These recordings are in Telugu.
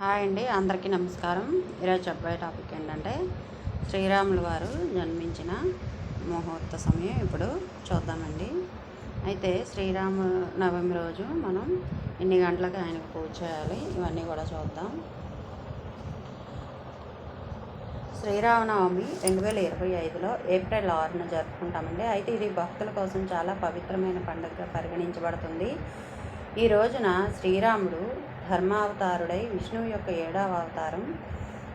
హాయ్ అండి అందరికీ నమస్కారం. ఈరోజు చెప్పే టాపిక్ ఏంటంటే శ్రీరాములు వారు జన్మించిన ముహూర్త సమయం ఇప్పుడు చూద్దామండి. అయితే శ్రీరామ నవమి రోజు మనం ఎన్ని గంటలకు ఆయనకు పూజ చేయాలి ఇవన్నీ కూడా చూద్దాం. శ్రీరామనవమి రెండు వేల ఇరవై ఐదులో ఏప్రిల్ ఆరున జరుపుకుంటామండి. అయితే ఇది భక్తుల కోసం చాలా పవిత్రమైన పండుగగా పరిగణించబడుతుంది. ఈ రోజున శ్రీరాముడు ధర్మావతారుడై విష్ణువు యొక్క ఏడవ అవతారం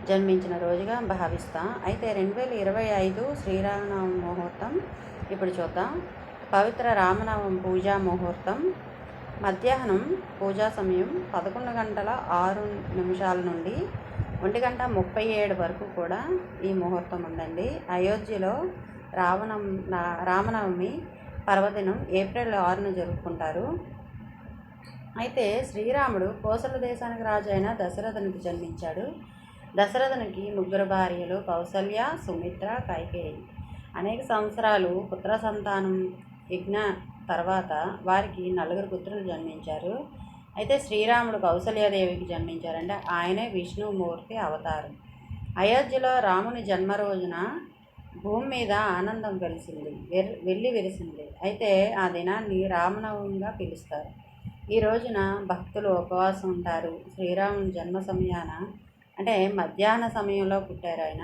జన్మించిన రోజుగా భావిస్తాం. అయితే రెండు వేల ఇరవై ఐదు శ్రీరామనవమి ముహూర్తం. ఇప్పుడు చూద్దాం. పవిత్ర రామనవమి పూజా ముహూర్తం. మధ్యాహ్నం పూజా సమయం పదకొండు గంటల ఆరు నిమిషాల నుండి ఒంటి గంట ముప్పై ఏడు వరకు కూడా ఈ ముహూర్తం ఉందండి. అయోధ్యలో రావణం రామనవమి పర్వదినం ఏప్రిల్ ఆరున జరుపుకుంటారు. అయితే శ్రీరాముడు కోసల దేశానికి రాజు అయిన దశరథునికి జన్మించాడు. దశరథునికి ముగ్గురు భార్యలు కౌసల్య సుమిత్ర కైకేయి. అనేక సంవత్సరాలు పుత్ర సంతానం యజ్ఞ తర్వాత వారికి నలుగురు పుత్రులు జన్మించారు. అయితే శ్రీరాముడు కౌసల్యాదేవికి జన్మించారంటే ఆయనే విష్ణుమూర్తి అవతారం. అయోధ్యలో రాముని జన్మ రోజున భూమి మీద ఆనందం వెలిసింది వెళ్ళి విరిసింది. అయితే ఆ దినాన్ని రామనవమిగా పిలుస్తారు. ఈ రోజున భక్తులు ఉపవాసం ఉంటారు. శ్రీరాముని జన్మ సమయాన అంటే మధ్యాహ్న సమయంలో పుట్టారు ఆయన.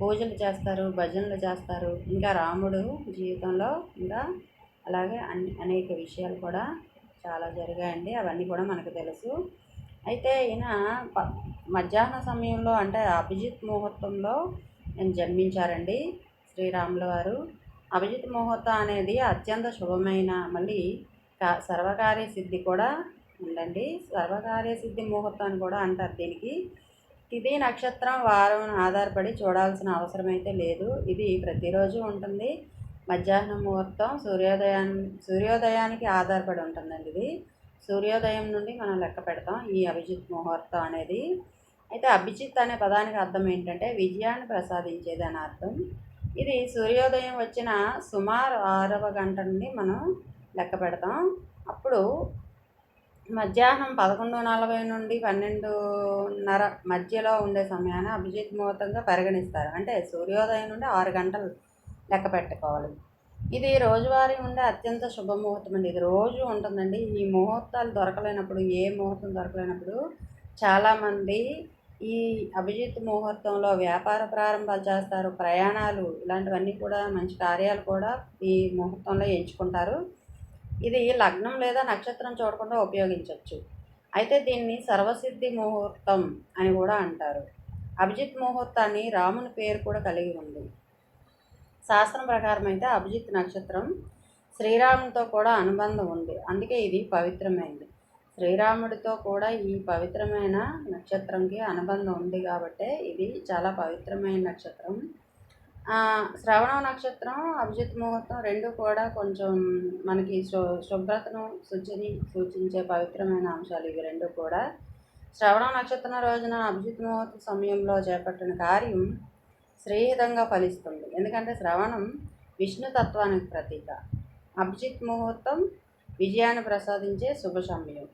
పూజలు చేస్తారు భజనలు చేస్తారు. ఇంకా రాముడు జీవితంలో ఇంకా అలాగే అన్ని అనేక విషయాలు కూడా చాలా జరిగాయండి. అవన్నీ కూడా మనకు తెలుసు. అయితే ఈయన మధ్యాహ్న సమయంలో అంటే అభిజిత్ ముహూర్తంలో నేను జన్మించారండి శ్రీరాముల వారు. అభిజిత్ ముహూర్తం అనేది అత్యంత శుభమైన మళ్ళీ సర్వకార్య సిద్ధి కూడా ఉందండి. సర్వకార్య సిద్ధి ముహూర్తం అని కూడా అంటారు దీనికి. తిథి నక్షత్రం వారం ఆధారపడి చూడాల్సిన అవసరం అయితే లేదు. ఇది ప్రతిరోజు ఉంటుంది. మధ్యాహ్నం ముహూర్తం సూర్యోదయం సూర్యోదయానికి ఆధారపడి ఉంటుందండి ఇది. సూర్యోదయం నుండి మనం లెక్క పెడతాం ఈ అభిజిత్ ముహూర్తం అనేది. అయితే అభిజిత్ అనే పదానికి అర్థం ఏంటంటే విజయాన్ని ప్రసాదించేది అని అర్థం. ఇది సూర్యోదయం వచ్చిన సుమారు ఆరవ గంట నుండి మనం లెక్క పెడతాం. అప్పుడు మధ్యాహ్నం పదకొండు నలభై నుండి పన్నెండున్నర మధ్యలో ఉండే సమయాన్ని అభిజిత్ ముహూర్తంగా పరిగణిస్తారు. అంటే సూర్యోదయం నుండి ఆరు గంటలు లెక్క పెట్టుకోవాలి. ఇది రోజువారీ ఉండే అత్యంత శుభముహూర్తం అండి. ఇది రోజు ఉంటుందండి. ఈ ముహూర్తాలు దొరకలేనప్పుడు ఏ ముహూర్తం దొరకలేనప్పుడు చాలామంది ఈ అభిజిత్ ముహూర్తంలో వ్యాపార ప్రారంభాలు చేస్తారు. ప్రయాణాలు ఇలాంటివన్నీ కూడా మంచి కార్యాలు కూడా ఈ ముహూర్తంలో ఎంచుకుంటారు. ఇది లగ్నం లేదా నక్షత్రం చూడకుండా ఉపయోగించవచ్చు. అయితే దీన్ని సర్వసిద్ధి ముహూర్తం అని కూడా అంటారు. అభిజిత్ ముహూర్తాన్ని రాముని పేరు కూడా కలిగి ఉంది. శాస్త్రం ప్రకారం అయితే అభిజిత్ నక్షత్రం శ్రీరామునితో కూడా అనుబంధం ఉంది. అందుకే ఇది పవిత్రమైంది. శ్రీరాముడితో కూడా ఈ పవిత్రమైన నక్షత్రంకి అనుబంధం ఉంది కాబట్టే ఇది చాలా పవిత్రమైన నక్షత్రం. శ్రవణ నక్షత్రం అభిజిత్ ముహూర్తం రెండు కూడా కొంచెం మనకి శు శుభ్రతను శుచిని సూచించే పవిత్రమైన అంశాలు ఇవి రెండు కూడా. శ్రవణ నక్షత్రం రోజున అభిజిత్ ముహూర్త సమయంలో చేపట్టిన కార్యం శ్రేహితంగా ఫలిస్తుంది. ఎందుకంటే శ్రవణం విష్ణుతత్వానికి ప్రతీక. అభిజిత్ ముహూర్తం విజయాన్ని ప్రసాదించే శుభ సమయం.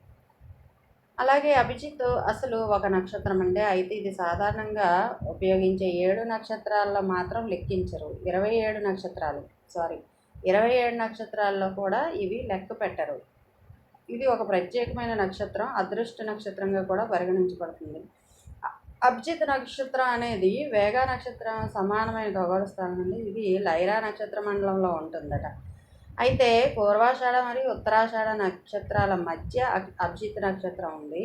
అలాగే అభిజిత్ అసలు ఒక నక్షత్రం అంటే అయితే ఇది సాధారణంగా ఉపయోగించే ఏడు నక్షత్రాల్లో మాత్రం లెక్కించరు. ఇరవై ఏడు నక్షత్రాలు సారీ ఇరవై ఏడు నక్షత్రాల్లో కూడా ఇవి లెక్క పెట్టరు. ఇది ఒక ప్రత్యేకమైన నక్షత్రం అదృష్ట నక్షత్రంగా కూడా పరిగణించబడుతుంది. అభిజిత్ నక్షత్రం అనేది వేగ నక్షత్రం సమానమైన ఖగోళ స్థానం నుండి ఇది లైరా నక్షత్ర మండలంలో ఉంటుందట. అయితే పూర్వాషాఢ మరియు ఉత్తరాషాఢ నక్షత్రాల మధ్య అభిజిత్ నక్షత్రం ఉంది.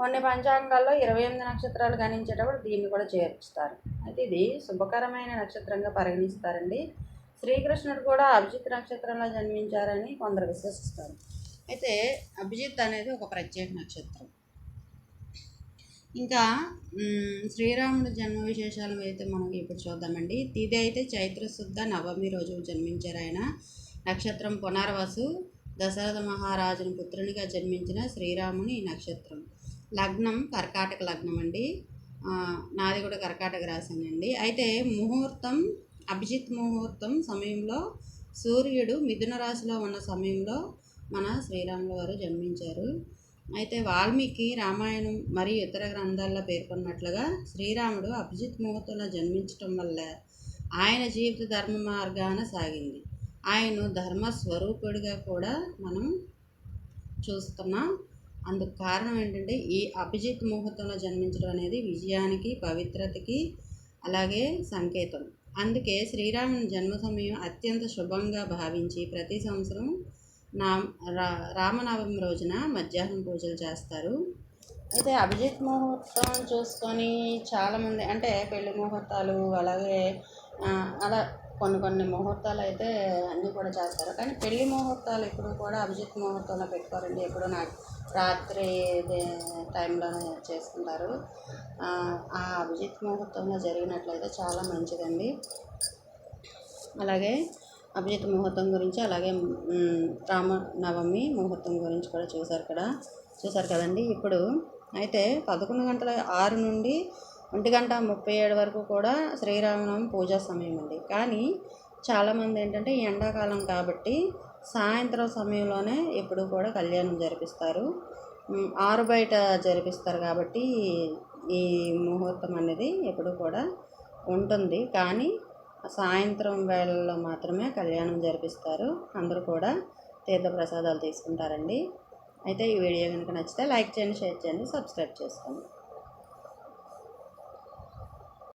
కొన్ని పంచాంగాల్లో ఇరవై ఎనిమిది నక్షత్రాలు గణించేటప్పుడు దీన్ని కూడా చేర్చుతారు అయితే ఇది శుభకరమైన నక్షత్రంగా పరిగణిస్తారండి. శ్రీకృష్ణుడు కూడా అభిజిత్ నక్షత్రంలో జన్మించారని కొందరు విశ్వసిస్తారు. అయితే అభిజిత్ అనేది ఒక ప్రత్యేక నక్షత్రం. ఇంకా శ్రీరాముడు జన్మ విశేషాలు అయితే మనం ఇప్పుడు చూద్దామండి. తిది అయితే చైత్రశుద్ధ నవమి రోజు జన్మించారు ఆయన. నక్షత్రం పునర్వసు. దశరథ మహారాజుని పుత్రునిగా జన్మించిన శ్రీరాముని నక్షత్రం. లగ్నం కర్కాటక లగ్నం అండి. నాది కూడా కర్కాటక రాశానండి అయితే ముహూర్తం అభిజిత్ ముహూర్తం సమయంలో సూర్యుడు మిథున రాశిలో ఉన్న సమయంలో మన శ్రీరాముల వారు జన్మించారు. అయితే వాల్మీకి రామాయణం మరియు ఇతర గ్రంథాల్లో పేర్కొన్నట్లుగా శ్రీరాముడు అభిజిత్ ముహూర్తంలో జన్మించటం వల్ల ఆయన జీవిత ధర్మ మార్గాన సాగింది. ఆయన ధర్మస్వరూపుడిగా కూడా మనం చూస్తున్నాం. అందుకు కారణం ఏంటంటే ఈ అభిజిత్ ముహూర్తంలో జన్మించడం అనేది విజయానికి పవిత్రతకి అలాగే సంకేతం. అందుకే శ్రీరాముని జన్మ సమయం అత్యంత శుభంగా భావించి ప్రతి సంవత్సరం నా రా రామనవమి రోజున మధ్యాహ్నం పూజలు చేస్తారు. అయితే అభిజిత్ ముహూర్తం చూసుకొని చాలామంది అంటే పెళ్ళి ముహూర్తాలు అలాగే అలా కొన్ని కొన్ని ముహూర్తాలు అయితే అన్నీ కూడా చేస్తారు. కానీ పెళ్ళి ముహూర్తాలు ఇప్పుడు కూడా అభిజిత్ ముహూర్తంలో పెట్టుకోరండి. ఎప్పుడు నా రాత్రి టైంలో టైంలోనే చేసుకుంటారు. ఆ, అభిజిత్ ముహూర్తంలో జరిగినట్లయితే చాలా మంచిదండి. అలాగే అభిజిత్ ముహూర్తం గురించి అలాగే రామనవమి ముహూర్తం గురించి కూడా చూశారు ఇక్కడ చూశారు కదండి. ఇప్పుడు అయితే పదకొండు గంటల ఆరు నుండి ఒంటి గంట ముప్పై ఏడు వరకు కూడా శ్రీరామనవమి పూజా సమయం అండి. కానీ చాలామంది ఏంటంటే ఈ ఎండాకాలం కాబట్టి సాయంత్రం సమయంలోనే ఎప్పుడు కూడా కళ్యాణం జరిపిస్తారు. ఆరు బయట జరిపిస్తారు కాబట్టి ఈ ముహూర్తం అనేది ఎప్పుడు కూడా ఉంటుంది. కానీ సాయంత్రం వేళల్లో మాత్రమే కళ్యాణం జరిపిస్తారు. అందరూ కూడా తీర్థప్రసాదాలు తీసుకుంటారండి. అయితే ఈ వీడియో కనుక నచ్చితే లైక్ చేయండి షేర్ చేయండి సబ్స్క్రైబ్ చేసుకోండి.